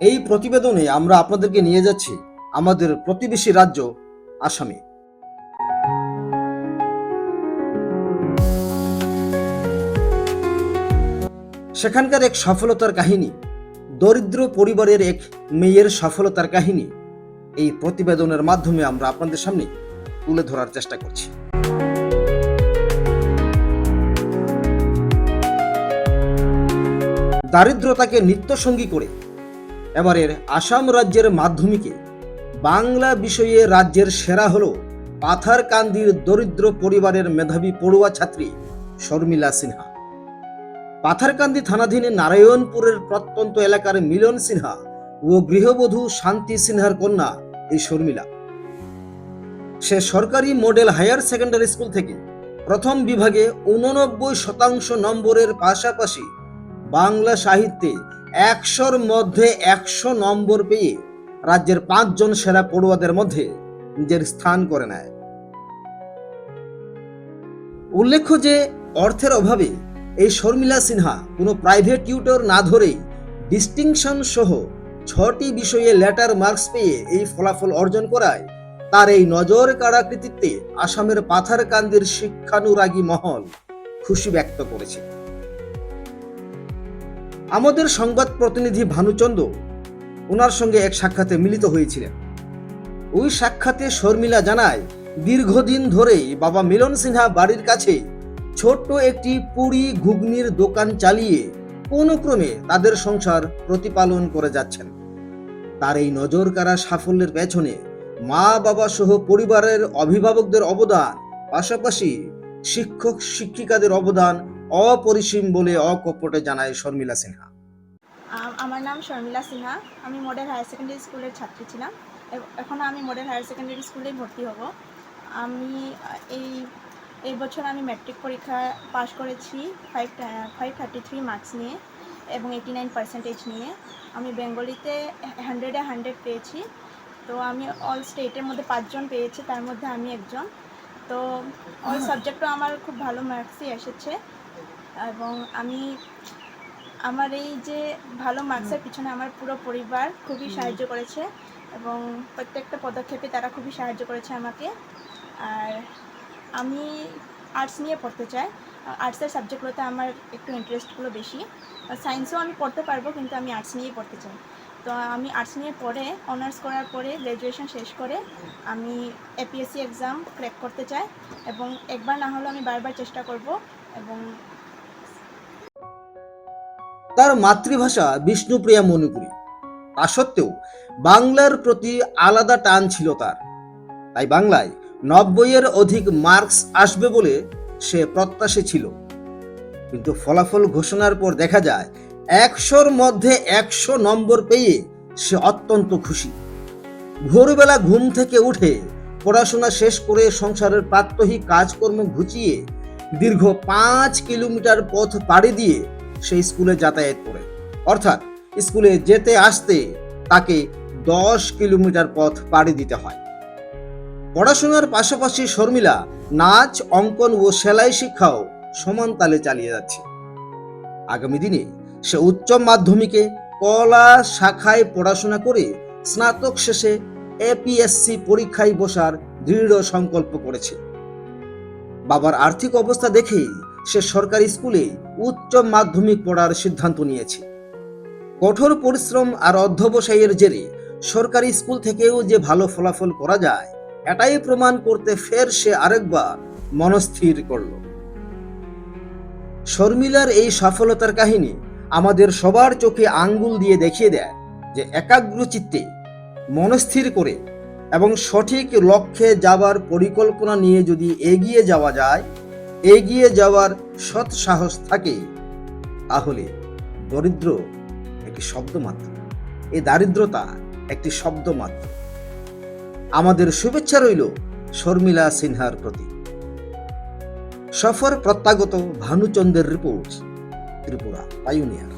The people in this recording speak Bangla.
এই প্রতিবেদনে আমরা আপনাদেরকে নিয়ে যাচ্ছি আমাদের প্রতিবেশী রাজ্য, আসামে। সেখানকার এক সফলতার কাহিনী, দরিদ্র পরিবারের এক মেয়ের সফলতার কাহিনী, এই প্রতিবেদনের মাধ্যমে আমরা আপনাদের সামনে তুলে ধরার চেষ্টা করছি। দারিদ্রতাকে নিত্যসঙ্গী করে এবারের আসাম রাজ্যের মাধ্যমিকে বাংলা বিষয়ে রাজ্যের সেরা হল পাথারকান্দির দরিদ্র পরিবারের মেধাবী পড়ুয়া ছাত্রী শর্মিলা সিনহা। পাথারকান্দি থানাধীন নারায়ণপুরের প্রত্যন্ত এলাকার মিলন সিনহা ও গৃহবধূ শান্তি সিনহার কন্যা এই শর্মিলা। সে সরকারি মডেল হায়ার সেকেন্ডারি স্কুল থেকে প্রথম বিভাগে উননব্বই শতাংশ নম্বরের পাশাপাশি বাংলা সাহিত্যে একশোর মধ্যে একশো নম্বর পেয়ে রাজ্যের পাঁচজন সেরা পড়ুয়াদের মধ্যে নিজের স্থান করে নেয়। উল্লেখ্য যে অর্থের অভাবে এই শর্মিলা সিনহা কোনো প্রাইভেট টিউটর না ধরেই ডিস্টিংশন সহ ছটি বিষয়ে লেটার মার্কস পেয়ে এই ফলাফল অর্জন করায় তার এই নজর কাড়া কৃতিত্বে আসামের পাথারকান্দির শিক্ষানুরাগী মহল খুশি ব্যক্ত করেছে। আমাদের সংবাদ প্রতিনিধি ভানুচন্দ্র ওনার সঙ্গে এক সাক্ষাতে মিলিত হয়েছিলেন। ওই সাক্ষাতে শর্মিলা জানায়, দীর্ঘদিন ধরেই বাবা মিলন সিনহা বাড়ির কাছে ছোট্ট একটি পুরি ঘুগনির দোকান চালিয়ে কোনো ক্রমে তাদের সংসার প্রতিপালন করে যাচ্ছেন। তার এই নজর কাড়া সাফল্যের পেছনে মা বাবা সহ পরিবারের অভিভাবকদের অবদান, পাশাপাশি শিক্ষক শিক্ষিকাদের অবদান অপরিসীম বলে অকপটে জানায় শর্মিলা সিনহা। আমার নাম শর্মিলা সিনহা। আমি মডেল হায়ার সেকেন্ডারি স্কুলের ছাত্রী ছিলাম। এ- এখনও আমি মডেল হায়ার সেকেন্ডারি স্কুলেই ভর্তি হব। আমি, এই এই বছর আমি ম্যাট্রিক পরীক্ষা পাশ করেছি five five thirty three marks নিয়ে এবং এইটি নাইন পার্সেন্টেজ নিয়ে। আমি বেঙ্গলিতে হান্ড্রেডে হান্ড্রেড পেয়েছি। তো আমি অল স্টেটের মধ্যে পাঁচজন পেয়েছি, তার মধ্যে আমি একজন। তো অল সাবজেক্টও আমার খুব ভালো মার্কসই এসেছে। এবং আমি আমার এই যে ভালো মার্কসের পিছনে আমার পুরো পরিবার খুবই সাহায্য করেছে এবং প্রত্যেকটা পদক্ষেপে তারা খুবই সাহায্য করেছে আমাকে। আর আমি আর্টস নিয়ে পড়তে চাই। আর্টসের সাবজেক্টগুলোতে আমার একটু ইন্টারেস্টগুলো বেশি। সায়েন্সও আমি পড়তে পারব কিন্তু আমি আর্টস নিয়েই পড়তে চাই। তো আমি আর্টস নিয়ে পড়ে অনার্স করার পরে গ্র্যাজুয়েশন শেষ করে আমি এপিএসসি এক্সাম ক্র্যাক করতে চাই। এবং একবার না হলেও আমি বারবার চেষ্টা করব এবং তার মাতৃভাষা বিষ্ণুপ্রিয়া মণিপুরী। তা সত্ত্বেও বাংলার প্রতি আলাদা টান ছিল তার। তাই বাংলায় নব্বইয়ের অধিক মার্কস আসবে বলে সে প্রত্যাশী ছিল। কিন্তু ফলাফল ঘোষণার পর দেখা যায়, একশোর মধ্যে একশো নম্বর পেয়ে সে অত্যন্ত খুশি। ভোরবেলা ঘুম থেকে উঠে পড়াশোনা শেষ করে সংসারের প্রাত্যহিক কাজকর্ম ঘুচিয়ে দীর্ঘ পাঁচ কিলোমিটার পথ পাড়ি দিয়ে সেই স্কুলে যাতায়াত করে। অর্থাৎ স্কুলে যেতে আসতে তাকে দশ কিলোমিটার পথ পাড়ি দিতে হয়। পড়াশোনার পাশাপাশি শর্মিলা নাচ, অঙ্কন ও সেলাই শিক্ষাও সমান তালে চালিয়ে যাচ্ছে। আগামী দিনে সে উচ্চ মাধ্যমিকে কলা শাখায় পড়াশোনা করে স্নাতক শেষে এপিএসসি পরীক্ষায় বসার দৃঢ় সংকল্প করেছে। বাবার আর্থিক অবস্থা দেখেই সে সরকারি স্কুলে উচ্চ মাধ্যমিক পড়ার সিদ্ধান্ত নিয়েছে। কঠোর পরিশ্রম আর অধ্যবসায়ের জেরে সরকারি স্কুল থেকেও যে ভালো ফলাফল করা যায়, এটাই প্রমাণ করতে ফের সে আরেকবার মনস্থির করল। শর্মিলার এই সফলতার কাহিনী আমাদের সবার চোখে আঙ্গুল দিয়ে দেখিয়ে দেয় যে একাগ্র চিত্তে মনস্থির করে এবং সঠিক লক্ষ্যে যাবার পরিকল্পনা নিয়ে যদি এগিয়ে যাওয়া যায় এগিয়ে যাওয়ার সৎ সাহস থাকে। তাহলে দরিদ্র একটি শব্দ মাত্র এই দারিদ্রতা একটি শব্দ মাত্র আমাদের শুভেচ্ছা রইল শর্মিলা সিনহার প্রতি। সফর প্রত্যাগত ভানুচন্দ্রের রিপোর্ট ত্রিপুরা পাইওনিয়ার।